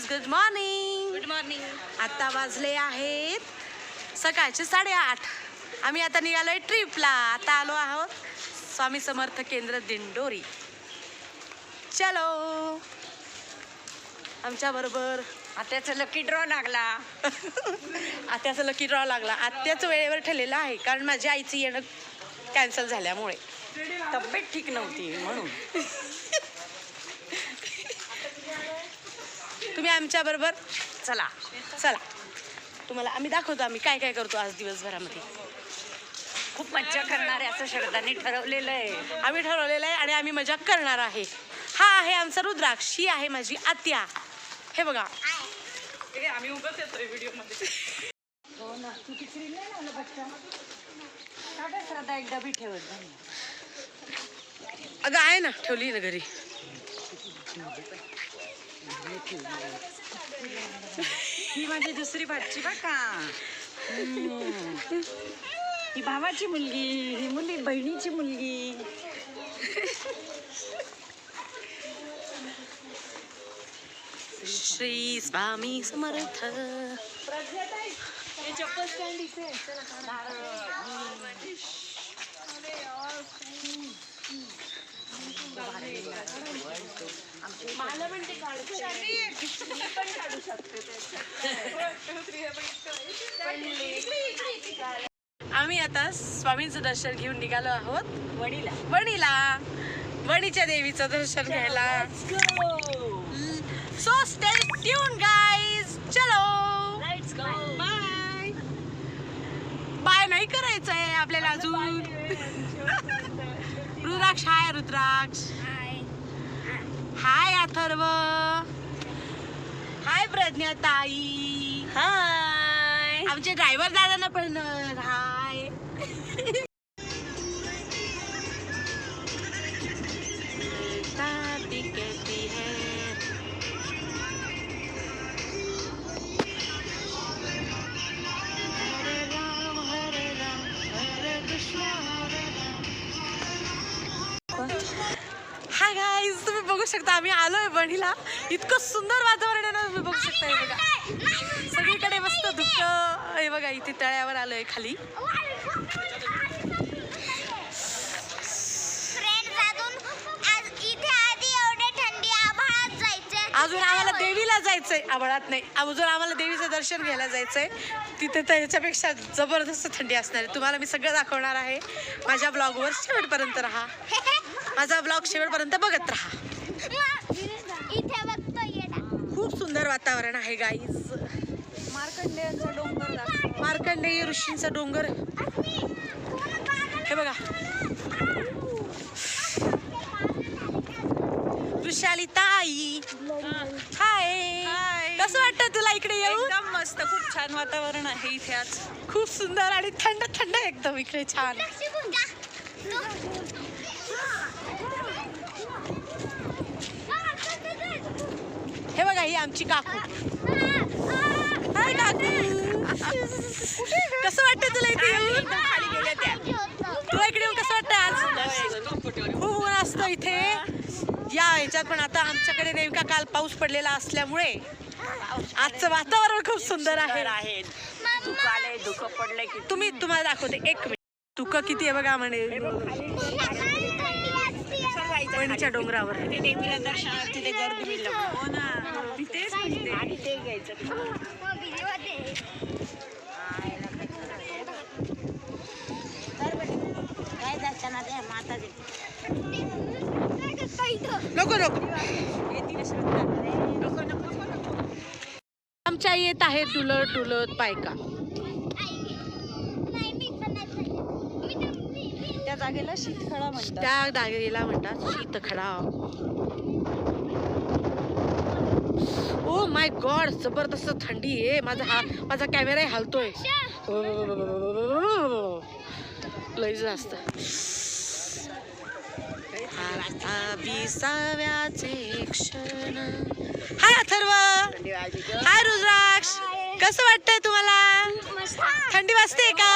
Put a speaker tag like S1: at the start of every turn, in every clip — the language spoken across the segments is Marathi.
S1: Guys good morning
S2: good morning
S1: आता वाजले आहेत सकाळचे साडेआठ. आम्ही आता निघालोय ट्रिपला. आता आलो आहोत स्वामी समर्थ केंद्र दिंडोरी. चलो. आमच्या बरोबर
S2: आत्याचा लकी ड्रॉ लागला.
S1: आत्याचं लकी ड्रॉ लागला. आत्याचं वेळेवर ठरलेलं आहे कारण माझ्या आईचं येणं कॅन्सल झाल्यामुळे.
S2: तब्येत ठीक नव्हती म्हणून.
S1: तुम्ही आमच्या बरोबर
S2: चला.
S1: चला. तुम्हाला आम्ही दाखवतो आम्ही काय काय करतो आज दिवसभरामध्ये.
S2: खूप मज्जा करणार आहे असं शरदाने ठरवलेलं आहे.
S1: आम्ही ठरवलेलं आहे आणि आम्ही मजा करणार आहे. हा आहे आमचा रुद्राक्ष. ही आहे माझी आत्या. हे बघा.
S2: आम्ही उगाच येतोय व्हिडिओमध्ये हो ना. तू तिसरी नाही लावलं बच्चा. काढा श्रद्धा एक डबी ठेवत जा.
S1: अगं आहे ना ठेवली ना घरी.
S2: ही माझी दुसरी भाची बा का? हम्म. ही भावाची मुलगी ही मुली बहिणीची मुलगी.
S1: श्री स्वामी समर्थ. आम्ही आता स्वामींचं दर्शन घेऊन निघालो आहोत.
S2: वडीला
S1: वणीला. वणीच्या देवीचं दर्शन घ्यायला. सो स्टे ट्यून गाईज चलो बाय बाय नाही करायचंय आपल्याला अजून रुद्राक्ष hi Rudraksh hi Atharva hi Pragya ताई
S2: हाय
S1: आमचे ड्रायव्हर दादांना पण हाय आम्ही आलोय बणीला इतकं सुंदर वातावरण आहे ना तुम्ही बघू शकता हे बघा. सगळीकडे मस्त धुक्क हे बघा इथे तळ्यावर आलोय खाली.
S3: अजून
S1: आम्हाला देवीला जायचंय. आभाळात नाही. अजून आम्हाला देवीचं दर्शन घ्यायला जायचंय. तिथे तर ह्याच्यापेक्षा जबरदस्त थंडी असणार आहे. तुम्हाला मी सगळं दाखवणार आहे. माझ्या ब्लॉगवर शेवटपर्यंत राहा. माझा ब्लॉग शेवटपर्यंत बघत राहा
S3: इथे बघतो येडा
S1: खूप सुंदर वातावरण आहे गाईज
S2: मार्कंडेयांचा डोंगर.
S1: मार्कंडेय ऋषींचा डोंगर. हे बघा. वृषाली ताई हाय.
S2: हाय.
S1: कसं वाटतं तुला इकडे येऊन?
S2: एकदम मस्त. खूप छान वातावरण आहे इथे आज.
S1: खूप सुंदर आणि थंड थंड एकदम इकडे छान. हे आमची काकू. हाय काकू कसं वाटतं तुला इथे येऊन? तुला इकडे येऊन कसं वाटतं आज? खूप ऊन असतं इथे. या ह्याच्यात पण आता आमच्याकडे नेमका काल पाऊस पडलेला असल्यामुळे आजचं वातावरण खूप सुंदर आहे.
S2: धुकं पडलंय की
S1: तुम्ही तुम्हाला दाखवते. एक मिनिट. तुक किती आहे बघा म्हणे. वणीच्या डोंगरावर.
S2: तिथे गर्दी तिथेच म्हणते. आणि ते घ्यायचं.
S3: काय माता
S1: नको नको. आमच्या येत आहेत डुलत डुलत बायका.
S2: त्या जागेला शीतखळा म्हणतात.
S1: त्या डागेला म्हणतात शीतखडा ओ माय गॉड जबरदस्त थंडी आहे. माझा हा माझा कॅमेराही हलतोय. लय जास्त. आता विसाव्याचे क्षण. हाय अथर्व. हाय रुद्राक्ष. कसं वाटतंय तुम्हाला? थंडी वाजते का?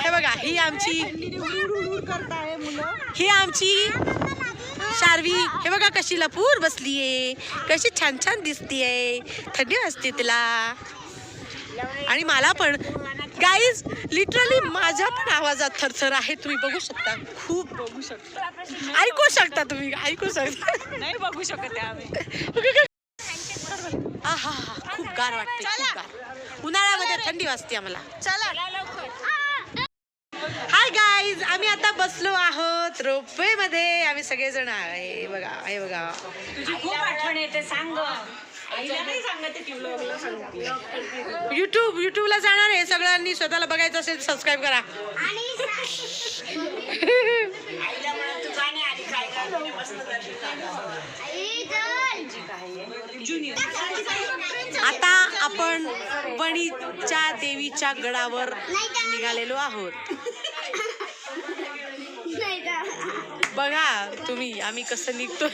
S1: हे बघा ही आमची ही आमची शार्वी हे बघा कशी लपूर बसलीये. कशी छान छान दिसतीये. थंडी वाजते तिला. आणि मला पण. गाईज लिटरली माझ्या पण आवाजात थरथर आहे. तुम्ही बघू शकता. खूप
S2: बघू शकतो.
S1: ऐकू शकता तुम्ही. ऐकू शकता.
S2: नाही बघू शकत आहे
S1: आहा खूप गार वाटते खूप गार. उन्हाळ्यामध्ये थंडी वाजते आम्हाला. हाय गाईज आम्ही आता बसलो आहोत रोपवे मध्ये आम्ही सगळेजण आहे. बघा आहे बघा.
S2: तुझी खूप आठवण येते सांग
S1: युट्यूब युट्यूबला जाणार आहे. सगळ्यांनी स्वतःला बघायचं असेल सबस्क्राईब करा. आता आपण वणीच्या देवीच्या गडावर निघालेलो आहोत. बघा तुम्ही आम्ही कसं निघतो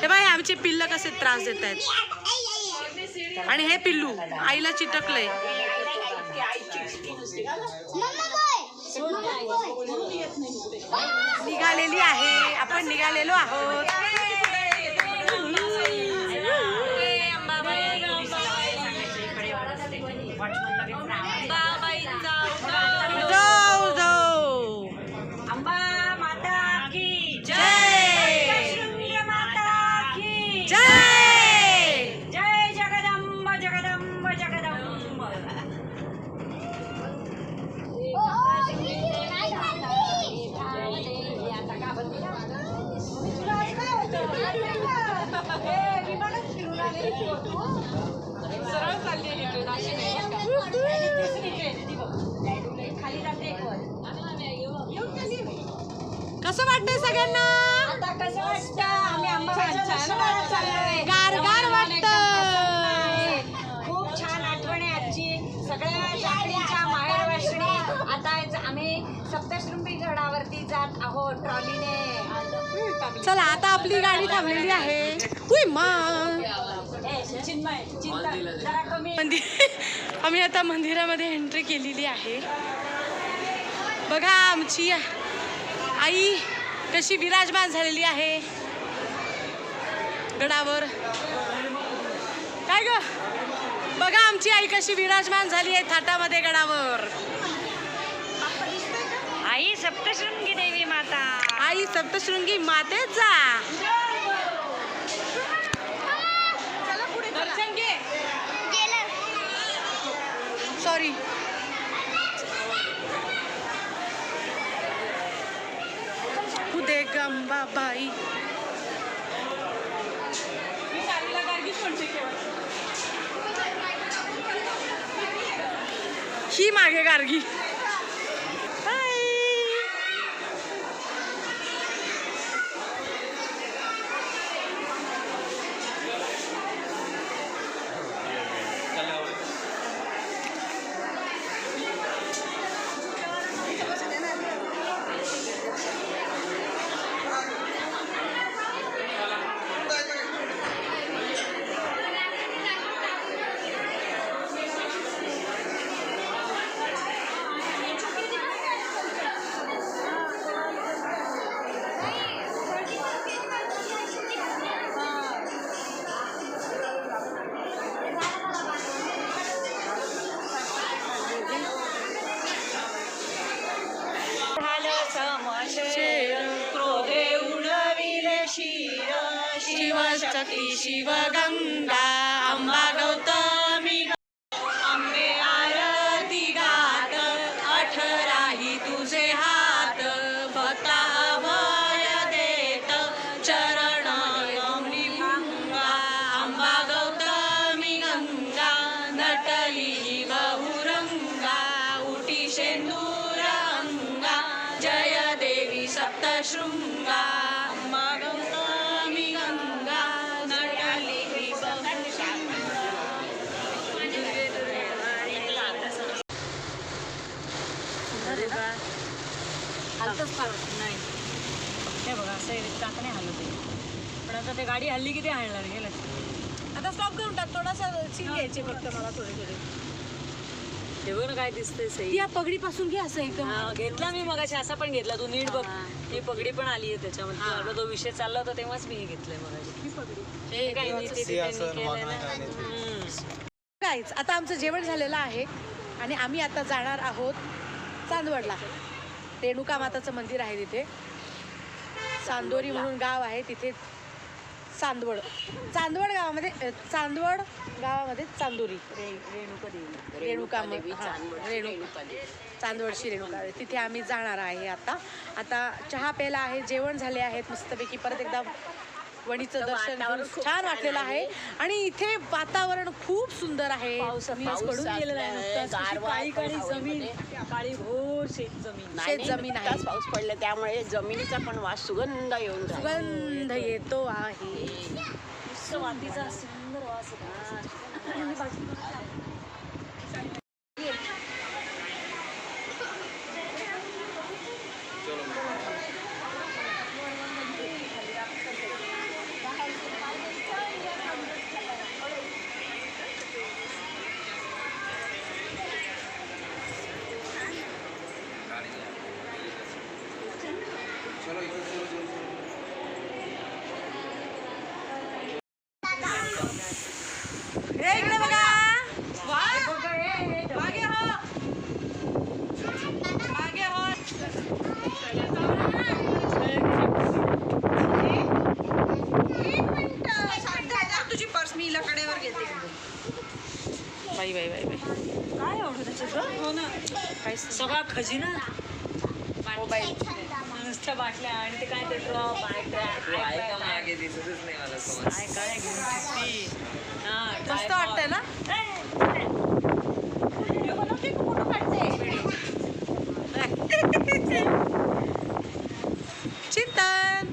S1: हे बाई आमचे पिल्ल कसे त्रास देत आहेत. आणि हे पिल्लू आईला चिटकलंय. निघालेली आहे आपण निघालेलो आहोत जाऊ जाऊ
S2: अंबा माता की
S1: जय
S2: शृंगी माता की
S1: जय!
S2: जय जगदंब जगदंब जगदंब. खाली जाते
S1: कसं वाटतंय सगळ्यांना?
S2: आता कसं वाटतं? आम्ही
S1: वाटतं.
S2: खूप छान आठवण आहे आजची. सगळ्या माहेर आता आम्ही सप्तशृंगी गडावरती जात आहोत ट्रॉलीने.
S1: चला आता आपली गाडी थांबलेली आहे. मंदिर आम्ही आता मंदिरामध्ये एंट्री केलेली आहे. बघा आमची आई कशी विराजमान झालेली आहे? गडावर. काय ग? बघा आमची आई कशी विराजमान झाली आहे थाटामध्ये गडावर.
S2: आई सप्तशृंगी देवी माता.
S1: आई सप्तशृंगी मातेचा घे. सॉरी उदे गंबाबाई ही मागे गार्गी. शिवशक्ती
S2: हालतच नाही. हे बघा असं आहे, नाही हलत आहे. पण आता ते गाडी हल्ली किती हलणार गेलं
S1: आता स्टॉप करून टाक थोडासा सीन घ्यायचे फक्त मला थोडे थोडे.
S2: हे बघ ना काय दिसतंय सई.
S1: ती या पगडीपासून घे असं एकदम.
S2: हा, घेतला मी मगाशी असा पण घेतला. तू नीट बघ. ही. पगडी पण आली आहे त्याच्यामध्ये आपला तो विषय चालला होता तेव्हाच मी हे घेतलंय मगाशी. हे काही नाही ते त्यांनी केलंय ना. हम्म.
S1: काहीच आता आमचं जेवण झालेलं आहे आणि आम्ही आता जाणार आहोत चांदवडला. रेणुका माताचं मंदिर आहे तिथे. चांदोरी म्हणून गाव आहे तिथे चांदवड. चांदवड गावामध्ये चांदवड गावामध्ये चांदोरी.
S2: रेणुका देवी.
S1: रेणुका म- हा, रेणु चांदवडची रेणुका. तिथे आम्ही जाणार आहे आता. आता चहा प्यायला आहे जेवण झाले आहेत मस्तपैकी परत एकदा वणीचं दर्शन घेऊन छान वाटलेलं आहे. आणि इथे वातावरण खूप सुंदर आहे. मी आज पडून गेलेलं आहे नुकताच. अशी काळी काळी जमीन
S2: काळी घोर शेत जमीन.
S1: शेत जमीन आहे.
S4: पाऊस पडला त्यामुळे जमिनीचा पण वास सुगंध येऊन.
S1: सुगंध येतो आहे.
S2: सुंदर वास येतो.
S1: हे इकडे बघा वाघ. मागे हो. मागे हो.
S4: तुझी पर्स मी हिला कडेवर घेते
S1: बाई बाई बाई बाई
S2: काय एवढं त्याच्यात हो ना
S1: काहीच
S2: सगळा खजिना
S1: मोबाईल.
S2: नुसत्या बाटल्या आणि ते काय ते ड्रॉप
S5: मागे दिसतच नाही मला समज.
S2: काय काय घेऊन फिरती. हा,
S1: मस्त
S2: tripod.
S1: वाटतंय ना? चिंतन.